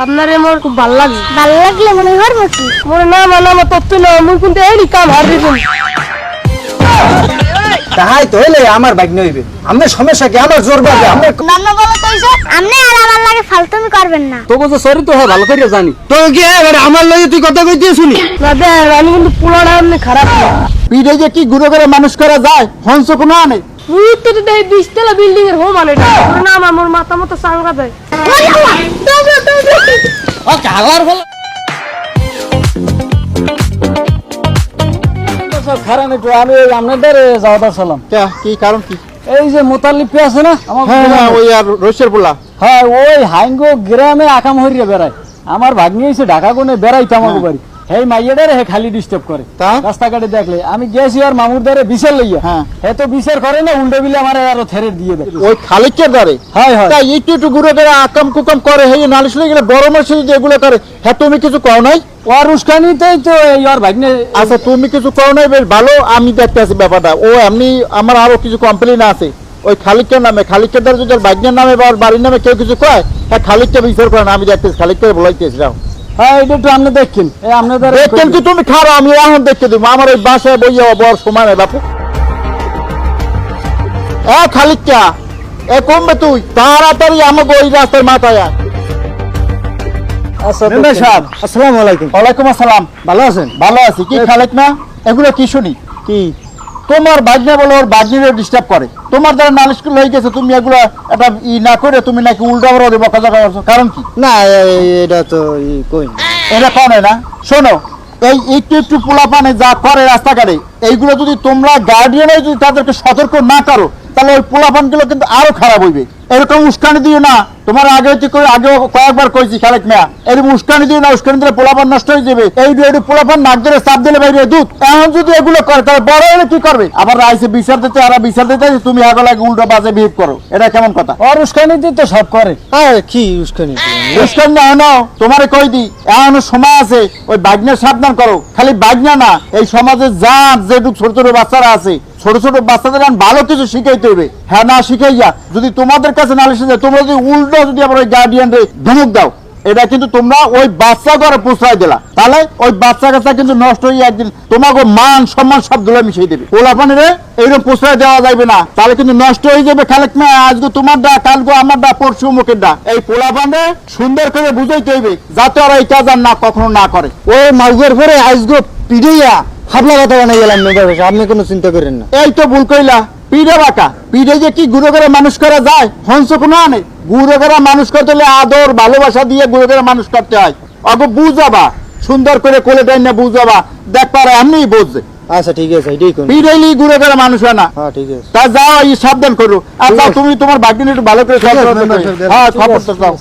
আপনার মোর খুব ভালো লাগছে। ভালো লাগলে মনে হয় কি। মোর না মানে আমার তত্ত্ব না মুই কিন্তু এই কাম হার তাহাই তো হইলে আমার বাইক নইবে আমার সমস্যা কি? আমার জোর বাজে। আমার নানা বলো কইছে আপনি আর আমার লাগে ফালতুমি করবেন না। তোকে যে চরিত্র হয় ভালো করে জানি। তো কি এবার আমার লগে তুই কথা কইতে শুনি। না দেখ আমি কিন্তু খারাপ। না যে কি গুঁড়ো করে মানুষ করা যায় হংস কোনো আনে। মুই তো তো বিশতলা বিল্ডিং এর হোম আনে না আমার মোর মাথা মতো সাংরা দেয়। খারাপ একটু আমি আপনাদের যাওয়া দরছিলাম কি কারণ কি? এই যে মোতাল্লিপি আছে না আমার হ্যাঁ হ্যাঁ ওই আর পোলা। হ্যাঁ ওই হাইঙ্গো গ্রামে আকাম হরিয়ে বেড়ায়। আমার ভাগ্নি এসে ঢাকা কোনে বেড়াইতে আমার বাড়ি। হেই মাইয়াডার হে খালি ডিস্টার্ব করে। রাস্তাঘাটে দেখলে আমি গেছি আর মামুর দ্বারে বিচার লইয়া। হ্যাঁ। হে তো বিচার করে না উল্টো বিলে আমার আরও থেরে দিয়ে দেয়। ওই খালিকের দ্বারে হয় হয়। তাই একটু একটু আকাম কুকাম করে হে নালিশ গেলে বড় মাসে যেগুলো করে। হ্যাঁ তুমি কিছু কও নাই? ওর উস্কানিতেই তো এই ওর ভাগ্নে আচ্ছা তুমি কিছু কও নাই? বেশ ভালো আমি দেখতে আছি ব্যাপারটা। ও এমনি আমার আরও কিছু কমপ্লেন আছে। ওই খালিকের নামে খালিকের দ্বারা যদি বাইকের নামে বা বাড়ির নামে কেউ কিছু কয় হ্যাঁ খালিককে বিচার করে না আমি দেখতেছি খালিককে বলাইতেছি যাও। হ্যাঁ এটা একটু আপনি দেখছেন এই আপনাদের দেখতেন কি তুমি খারো আমি এখন দেখতে দেবো। আমার ওই বাসায় বইয়া বর সময় নাই বাপু। এ খালিকা এ কমবে তুই? তাড়াতাড়ি আমাকে ওই রাস্তার মাথায় আয়। আচ্ছা আসসালামু আলাইকুম। ওয়ালাইকুম আসসালাম। ভালো আছেন? ভালো আছি। কি খালেক না এগুলো কি শুনি? কি? তোমার বাজনা বলে ওর বাজনিরে ডিস্টার্ব করে। তোমার দ্বারা নালিশ হয়ে গেছে তুমি এগুলো একটা ই না করে তুমি নাকি উল্টা বড় দেবো কথা করছ কারণ কি? না এটা তো কই এটা কনে না? শোনো এই একটু একটু পোলাপানে যা করে রাস্তাঘাটে এইগুলো যদি তোমরা গার্ডিয়ানে যদি তাদেরকে সতর্ক না করো তাহলে ওই পোলাপানগুলো কিন্তু আরও খারাপ হইবে। এরকম উস্কানি দিও না। তোমার আগে হচ্ছে কই আগে কয়েকবার কইছি খালেক মেয়া। এরকম উস্কানি দিও না উস্কানি দিলে পোলাপান নষ্ট হয়ে যাবে। এই এই পোলাপান নাক ধরে চাপ দিলে বাইরে দুধ এখন যদি এগুলো করে তাহলে বড় হলে কি করবে? আবার আইসে বিচার দিতে আর বিচার দিতে তুমি আগে লাগে উল্টো বাজে বিহেভ করো। এটা কেমন কথা? ওর উস্কানিতেই তো সব করে। কি উস্কানি? বুঝতেন না এখনও তোমারে কই দি এখনও সময় আছে ওই বাগনা সাবধান করো। খালি বাগনা না এই সমাজে যা যেটুক ছোট ছোট বাচ্চারা আছে ছোট ছোট বাচ্চাদের ভালো কিছু শিখাইতে হবে। হ্যাঁ না শিখাইয়া যদি তোমাদের কাছে নালিশ যায় তোমরা যদি উল্টো যদি আবার ওই গার্ডিয়ান রে ধমক দাও, এটা কিন্তু তোমরা ওই বাচ্চা ঘরে পোষায় দিলা। তাহলে ওই বাচ্চা কাচ্চা কিন্তু নষ্ট হয়ে একদিন তোমাকে মান সম্মান সব ধুলে মিশিয়ে দেবে। ওলাপানি রে এইরকম পোষায় দেওয়া যাবে না, তাহলে কিন্তু নষ্ট হয়ে যাবে খালেক মা আজকে তোমার ডা কালকে আমার ডা পরশু মুখের ডা এই পোলাপানে সুন্দর করে বুঝাইতে হইবে, যাতে ওরা এই কাজ আর না, কখনো না করে। ওই মাগুর পরে আজকে পিড়িয়া হাবলা কথা বানাই গেলাম মেম্বার আপনি কোনো চিন্তা করেন না। এই তো ভুল কইলা পিঠে বাঁকা। পিঠে যে কি গুঁড়ো করে মানুষ করা যায় হংস কোনো আনে। গুঁড়ো করে মানুষ করতে হলে আদর ভালোবাসা দিয়ে গুঁড়ো করে মানুষ করতে হয়। অগ বুঝাবা সুন্দর করে কোলে টাইম না বুঝাবা। দেখ পারে এমনি বুঝছে আচ্ছা ঠিক আছে এটাই কোন পিঠেলি গুঁড়ো করে মানুষ হয় না। হ্যাঁ ঠিক আছে। তা যাও এই সাবধান করো। আর যাও তুমি তোমার বাকি একটু ভালো করে হ্যাঁ খবর তো দাও।